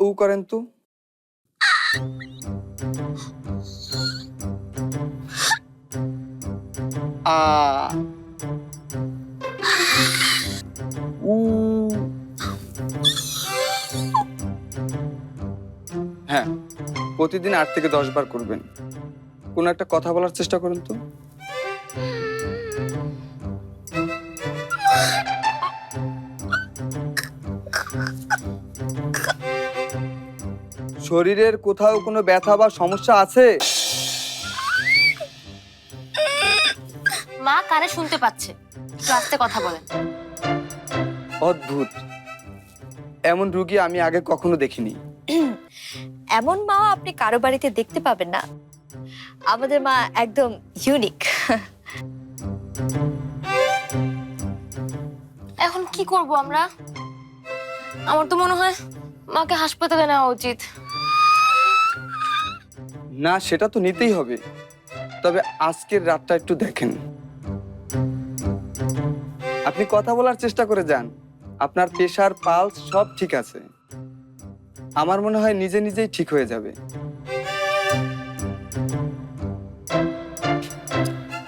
উ করেন তো। উ। হ্যাঁ প্রতিদিন আট থেকে দশ বার করবেন। কোনো একটা কথা বলার চেষ্টা করুন তো। শরীরের কোথাও কোনো ব্যথা বা সমস্যা আছে? মা কানে শুনতে পাচ্ছে। একটু আস্তে কথা বলেন। অদ্ভুত। এমন রুগী আমি আগে কখনো দেখিনি। এমন মা আপনি কারও বাড়িতে দেখতে পাবেন না। আমাদের মা একদম ইউনিক এখন কি করব আমরা? আমার তো মনে হয় মাকে হাসপাতালে নেওয়া উচিত। না, সেটা তো নিতেই হবে। তবে আজকের রাতটা একটু দেখেন। আপনি কথা বলার চেষ্টা করে যান। আপনার প্রেশার পালস সব ঠিক আছে। আমার মনে হয় নিজে নিজেই ঠিক হয়ে যাবে।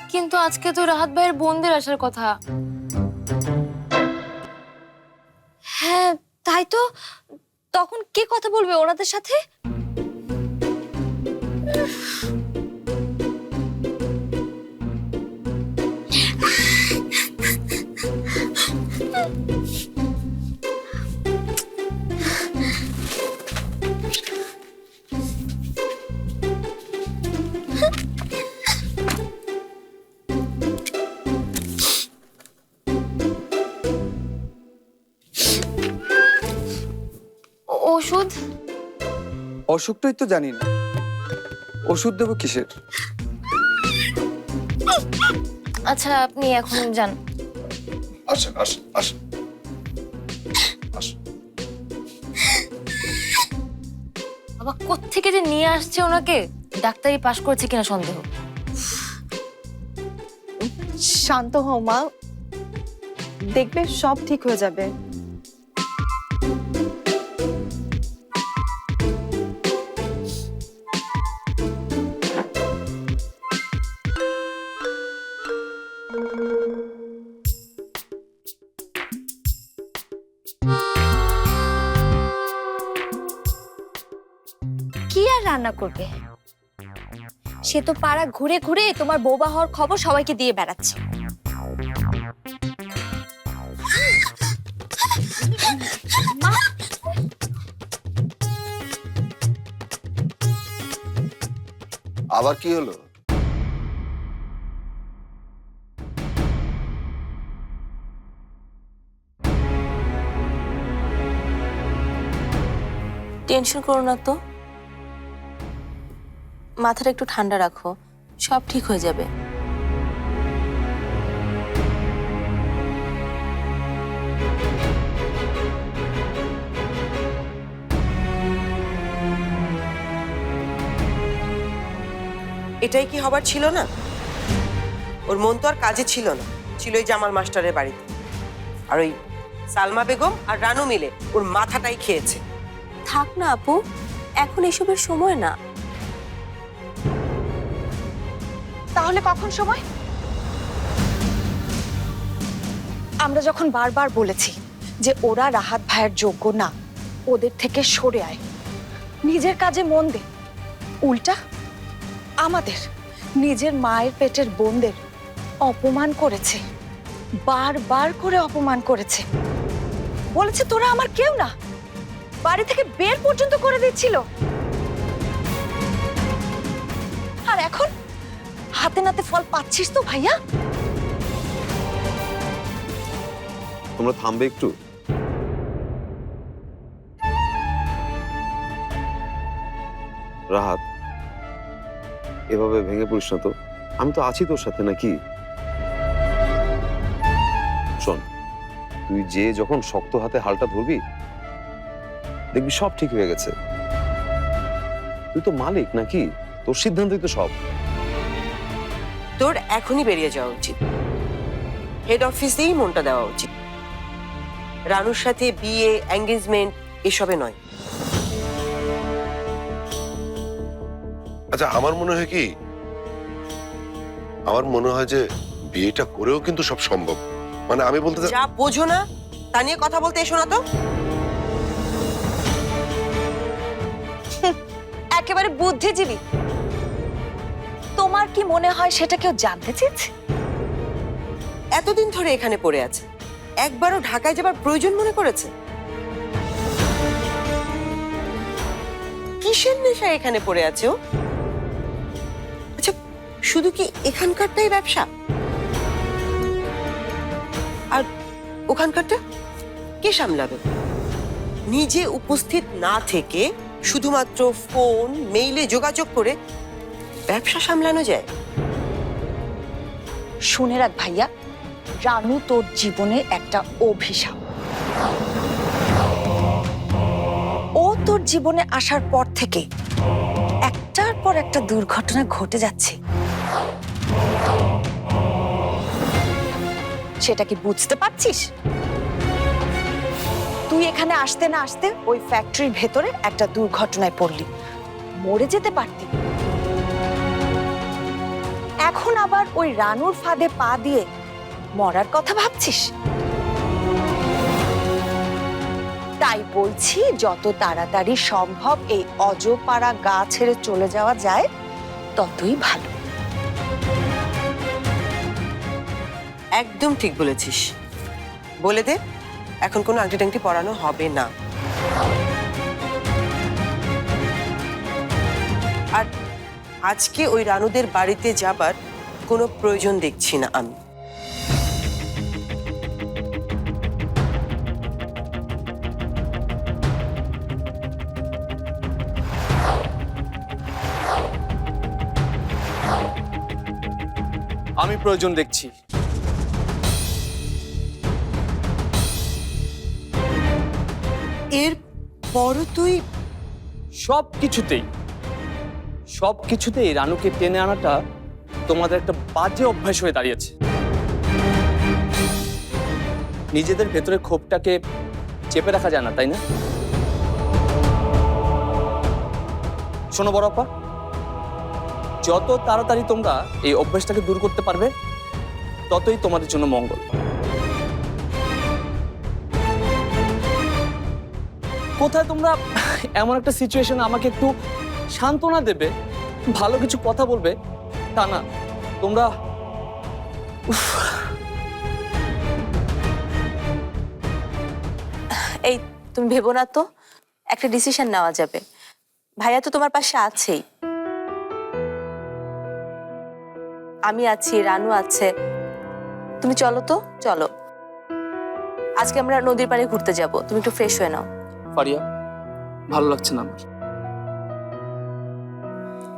কিন্তু আজকে তো রাহাত ভাইয়ের বোনদের আসার কথা। হ্যাঁ তাই তো? তখন কে কথা বলবে ওনাদের সাথে? অসুখটাই তো জানি না। ওষুধ দেবো কিসের? আচ্ছা আপনি এখন যান। আসেন আসেন আসেন। আসেন। বাবা কোত্থেকে যে নিয়ে আসছে ওনাকে? ডাক্তারি পাশ করেছে কিনা সন্দেহ। শান্ত হও মা। দেখবে সব ঠিক হয়ে যাবে। করবে। সে তো পাড়া ঘুরে ঘুরে তোমার বোবা হওয়ার খবর সবাইকে দিয়ে বেড়াচ্ছে। আবার কি হলো? টেনশন করো না তো। মাথাটা একটু ঠান্ডা রাখো সব ঠিক হয়ে যাবে। এটাই কি হবার ছিল না? ওর মন তো আর কাজে ছিল না। ছিল ওই জামাল মাস্টারের বাড়িতে। আর ওই সালমা বেগম আর রানু মিলে ওর মাথাটাই খেয়েছে। থাক না আপু এখন এসবের সময় না। তাহলে কখন সময়? আমরা যখন বারবার বলেছি যে ওরা রাহাত ভাইয়ের যোগ্য না, ওদের থেকে সরে আয়। নিজের কাজে মন দে। উল্টা আমাদের, নিজের মায়ের পেটের বোনদের অপমান করেছে। বারবার করে অপমান করেছে। বলেছে তোরা আমার কেউ না। বাড়ি থেকে বের পর্যন্ত করে দিচ্ছিল। হাতে নাতে ফল পাচ্ছিস তো ভাইয়া? তোমরা থামবে একটু? রাহাত, এভাবে ভেঙে পড়িস না তো। আমি তো আছি তোর সাথে নাকি? শোন, তুই যে যখন শক্ত হাতে হালটা ধরবি, দেখবি সব ঠিক হয়ে গেছে। তুই তো মালিক নাকি? তোর সিদ্ধান্তই তো সব। তোর এখনই বেরিয়ে যাওয়া উচিত। হেড অফিসেই মনটা দেওয়া উচিত। রানুর সাথে বিয়ে এঙ্গেজমেন্ট এসবে নয়। আচ্ছা আমার মনে হয় কি? আমার মনে হয় যে বিয়েটা করেও কিন্তু সব সম্ভব। মানে আমি বলতে যা বোঝো না তা নিয়ে কথা বলতে এসো না তো। একেবারে বুদ্ধিজীবী। তোমার কি মনে হয় সেটা কেউ জানতে চেয়েছে? এতদিন ধরে এখানে পড়ে আছে। একবারও ঢাকায় যাবার প্রয়োজন মনে করেছে? কিসের নেশা এখানে পড়ে আছে ও? আচ্ছা শুধু কি এখানকারটাই ব্যবসা? আর ওখানকারটা কে সামলাবে? নিজে উপস্থিত না থেকে শুধুমাত্র ফোন, মেইলে যোগাযোগ করে ব্যবসা সামলানো যায়? শুনে রাখ ভাইয়া, রানু তোর জীবনে একটা অভিশাপ। ও তোর জীবনে আসার পর থেকে একটার পর একটা দুর্ঘটনা ঘটে যাচ্ছে। সেটা কি বুঝতে পারছিস? তুই এখানে আসতে না আসতে ওই ফ্যাক্টরির ভেতরে একটা দুর্ঘটনায় পড়লি। মরে যেতে পারতি। এখন আবার ওই রানুর ফাঁদে পা দিয়ে মরার কথা ভাবছিস? তাই বলছি, যত তাড়াতাড়ি সম্ভব এই অজপাড়া গা ছেড়ে চলে যাওয়া যায়, ততই ভালো। একদম ঠিক বলেছিস। বলে দে, এখন কোনো আংটি টাংটি পরানো হবে না। আজকে ওই রানুদের বাড়িতে যাবার কোনো প্রয়োজন দেখছি না আমি। আমি প্রয়োজন দেখছি। এর পরও তুই সব কিছুতেই সব কিছুতেই রানুকে টেনে আনাটা তোমাদের একটা বাজে অভ্যাস হয়ে দাঁড়িয়েছে। নিজেদের ভেতরে ক্ষোভটাকে চেপে রাখা যায় না, তাই না? শোনো বড়পা যত তাড়াতাড়ি তোমরা এই অভ্যাসটাকে দূর করতে পারবে, ততই তোমাদের জন্য মঙ্গল। কোথায় তোমরা এমন একটা সিচুয়েশন আমাকে একটু সান্ত্বনা দেবে ভালো কিছু কথা বলবে তা না। তোমরা এই তুমি ভেবো না তো একটা ডিসিশন নেওয়া যাবে। ভাইয়া তো তোমার পাশে আছেই। আমি আছি রানু আছে। তুমি চলো তো চলো। আজকে আমরা নদীর পাড়ে ঘুরতে যাব তুমি একটু ফ্রেশ হয়ে নাও। ফারিয়া ভালো লাগছে না আমার।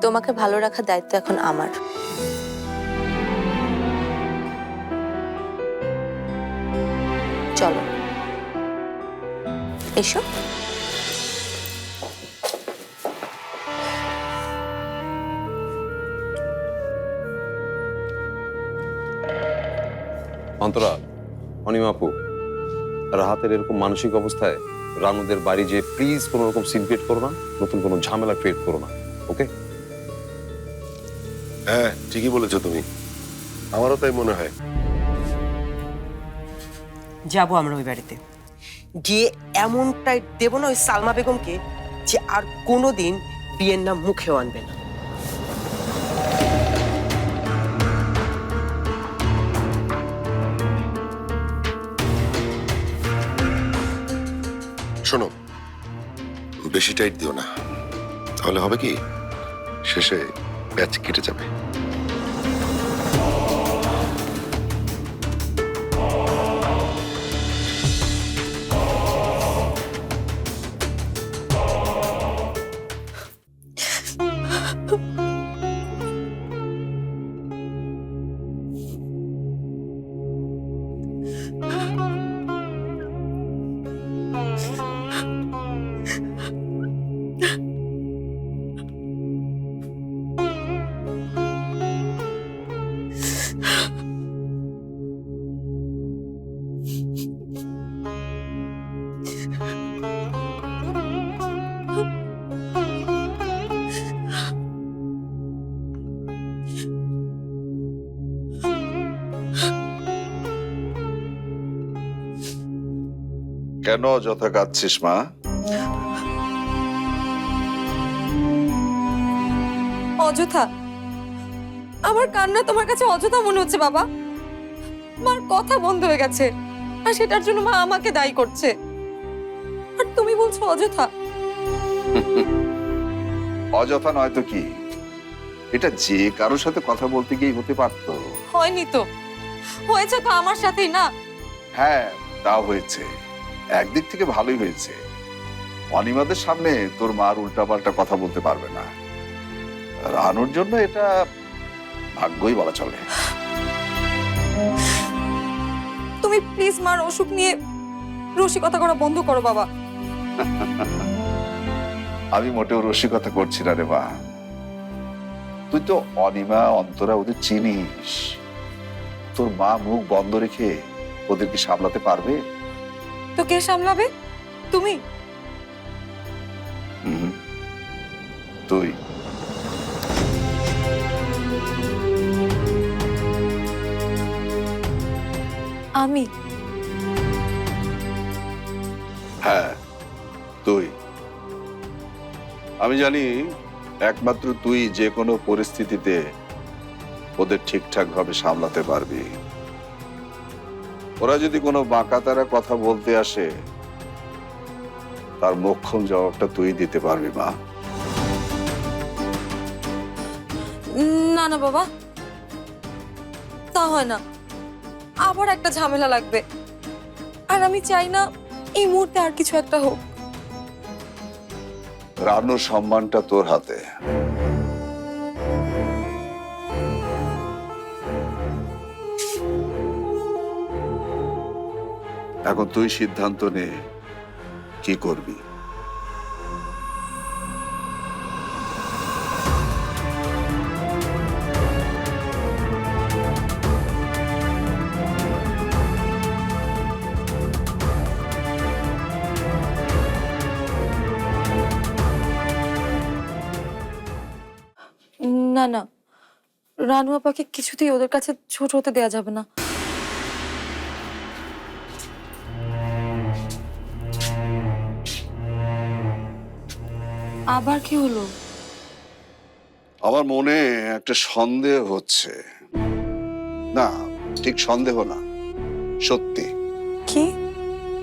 তোমাকে ভালো রাখার দায়িত্ব এখন আমার। চলো। এসো। অন্তরা অনিমা আপু রাহাতের এরকম মানসিক অবস্থায় রানুদের বাড়ি যে প্লিজ কোনো রকম সিন ক্রিয়েট করো না, নতুন কোনো ঝামেলা ক্রিয়েট করো না ওকে হ্যাঁ ঠিকই বলেছ তুমি। আমারও তাই মনে হয়। যাব আমরা ওই বাড়িতে। গিয়ে এমনটাই দেব না ওই সালমা বেগমকে যে আর কোনোদিন বিয়ের নাম মুখেও আনবে না। শোনো বেশি টাইট দিও না। তাহলে হবে কি? শেষে প্যাচ কেটে যাবে। কেন অযথা কাঁদছিস মা? অযথা। আমার কান্না তোমার কাছে অযথা মনে হচ্ছে বাবা। মার কথা বন্ধ হয়ে গেছে আর সেটার জন্য মা আমাকে দায়ী করছে। আর তুমি বলছো অযথা। অযথা নয় তো কি? এটা যে কারোর সাথে কথা বলতে গিয়ে হতে পারতো। হয়নি তো। হয়েছে তো আমার সাথেই না? হ্যাঁ তাও হয়েছে। একদিক থেকে ভালোই হয়েছে। অনিমাদের সামনে তোর মার উল্টাপাল্টা কথা বলতে পারবে না। রানুর জন্য এটা ভাগ্যই বলা চলে। তুমি প্লিজ মার অসুখ নিয়ে রসিকতা করা বন্ধ করো বাবা। আমি মোটেও রসিকতা করছি না রে মা। তুই তো অনিমা অন্তরা ওদের চিনিস। তোর মা মুখ বন্ধ রেখে ওদেরকে সামলাতে পারবে? তো কে সামলাবে? তুমি? তুই। আমি। হ্যাঁ তুই। আমি জানি একমাত্র তুই যে কোনো পরিস্থিতিতে ওদের ঠিকঠাক ভাবে সামলাতে পারবি। ওরা যদি কোনো বাঁকাতারা কথা বলতে আসে তার মোক্ষম জবাবটা তুই দিতে পারবি মা। না না বাবা। তা হয় না। আবার একটা ঝামেলা লাগবে। আর আমি চাই না এই মুহূর্তে আর কিছু একটা হোক। রানুর সম্মানটা তোর হাতে। এখন তুই সিদ্ধান্ত নে, কি করবি? না না। রানু আপাকে কিছুতেই ওদের কাছে ছোট হতে দেয়া যাবে না। আবার কি হলো? আমার মনে একটা সন্দেহ হচ্ছে। না ঠিক সন্দেহ না সত্যি। কি?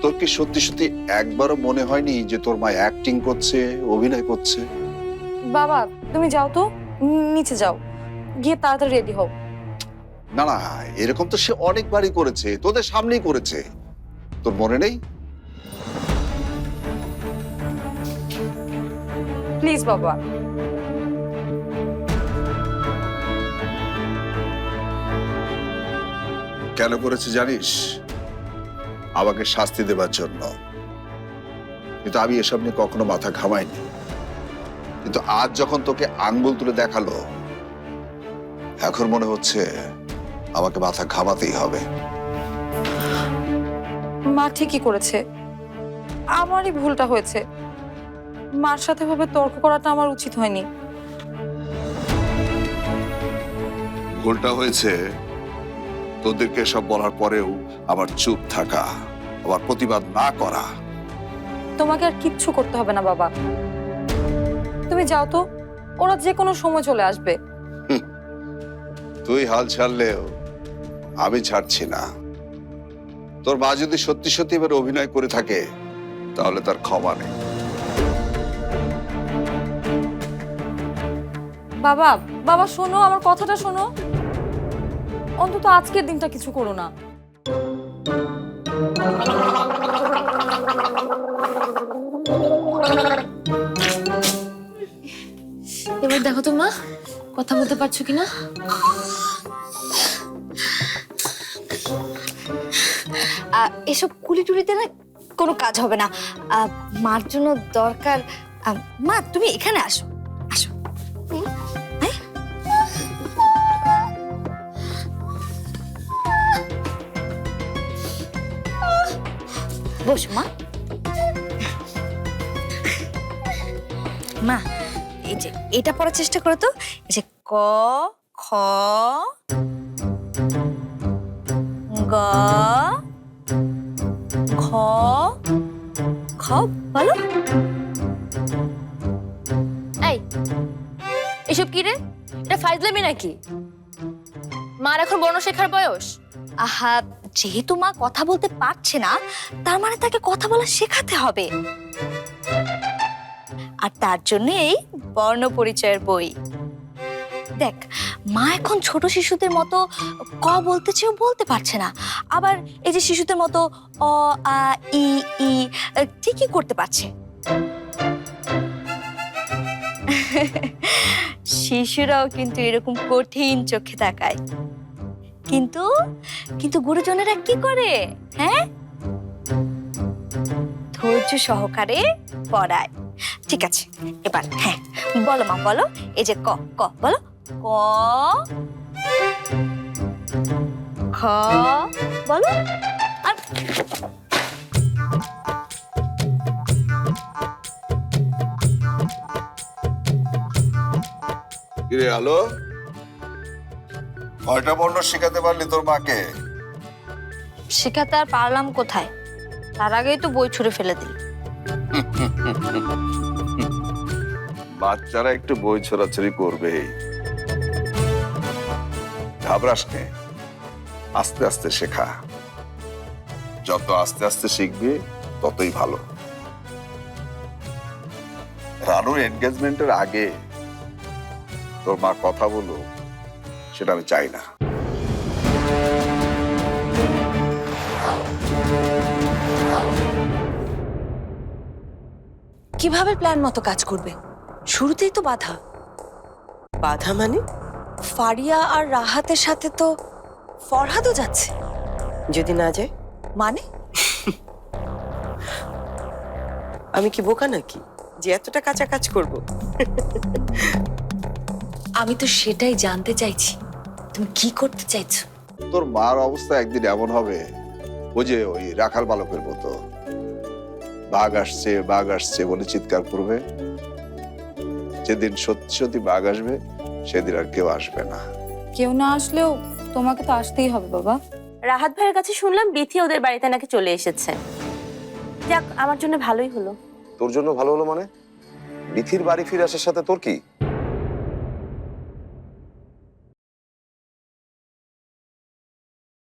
তোর কি সত্যি সত্যি একবারও মনে হয়নি যে তোর মা অ্যাক্টিং করছে অভিনয় করছে? বাবা তুমি যাও তো নিচে যাও। গিয়ে তাড়াতাড়ি রেডি হও। না না এরকম তো সে অনেকবারই করেছে তোদের সামনেই করেছে। তোর মনে নেই? প্লিজ বাবা। কেন করেছে জানিস? আমাকে শাস্তি দেবার জন্য। কিন্তু আমি এসব নিয়ে কখনো মাথা ঘামাইনি। কিন্তু আজ যখন তোকে আঙ্গুল তুলে দেখাল এখন মনে হচ্ছে আমাকে মাথা ঘামাতেই হবে। মা ঠিকই করেছে। আমারই ভুলটা হয়েছে। মার সাথে ভাবে তর্ক করাটা আমার উচিত হয়নি। ভুলটা হয়েছে তোদেরকে সব বলার পরেও আমার চুপ থাকা আবার প্রতিবাদ না করা। তোমাকে আর কিচ্ছু করতে হবে না বাবা। তুমি যাও তো ওরা যে কোনো সময় চলে আসবে। তুই হাল ছাড়লেও আমি ছাড়ছি না। তোর মা যদি সত্যি সত্যি এবার অভিনয় করে থাকে তাহলে তার ক্ষমা নেই। বাবা বাবা শোনো আমার কথাটা শোনো। অন্তত আজকের দিনটা কিছু করো না। এবার দেখো তো মা কথা বলতে পারছ কিনা? আহ, এসব কুলি টুলিতে না কোনো কাজ হবে না। মার জন্য দরকার মা তুমি এখানে আসো। বসো, মা। এই যে এটা পড়ার চেষ্টা করো তো। এই যে ক, খ, গ, খ খাও বলো। এসব কি রে? এটা ফাইজলামি নাকি? মার এখন বর্ণ শেখার বয়স? আহা, যেহেতু মা কথা বলতে পারছে না, তার মানে তাকে কথা বলা শেখাতে হবে। আর তার জন্য এই বর্ণ পরিচয়ের বই। দেখ, মা এখন ছোট শিশুদের মতো ক বলতে চেয়েও বলতে পারছে না। আবার এই যে শিশুদের মতো অ, আ, ই ই ঠিকই করতে পারছে। শিশুরাও কিন্তু এরকম কঠিন চোখে তাকায়। কিন্তু কিন্তু গুরুজনেরা কি করে হ্যাঁ? ধৈর্য সহকারে পড়ায়। ঠিক আছে, এবার হ্যাঁ বলো মা, বলো, এই যে ক ক, বলো, ক, খ, বলো। কিরে আলো। কয়টা বর্ণ শেখাতে পারলি তোর মাকে। শেখাতে আর পারলাম কোথায়? তার আগেই তো বই ছুঁড়ে ফেলে দিল। বাচ্চারা একটু বই ছোড়াছড়ি করবে। ঘাবড়াস নে। আস্তে আস্তে শেখা। যত আস্তে আস্তে শিখবে ততই ভালো। রানুর এনগেজমেন্টের আগে তোর মা কথা বলো সেটা আমি চাই না। কীভাবে প্ল্যান মতো কাজ করবে? শুরুতেই তো বাধা। বাধা মানে? ফারিয়া আর রাহাতের সাথে তো ফরহাদও যাচ্ছে। যদি না যায়? মানে? আমি কি বোকা নাকি যে এতটা কাঁচা কাজ করব? আমি তো সেটাই জানতে চাইছি। তুমি কি করতে চাইছো? তোর মার অবস্থা একদিন এমন হবে ও যে ওই রাখাল বালকের মতো। বাঘ আসছে বাঘ আসছে বলে চিৎকার করবে। যেদিন সত্যি সত্যি বাঘ আসবে সেদিন আর কেউ আসবে না। কেউ না আসলেও তোমাকে তো আসতেই হবে বাবা। রাহাত ভাইয়ের কাছে শুনলাম বিথি ওদের বাড়িতে নাকি চলে এসেছে। যাক আমার জন্য ভালোই হলো। তোর জন্য ভালো হলো মানে? বিথির বাড়ি ফিরে আসার সাথে তোর কি?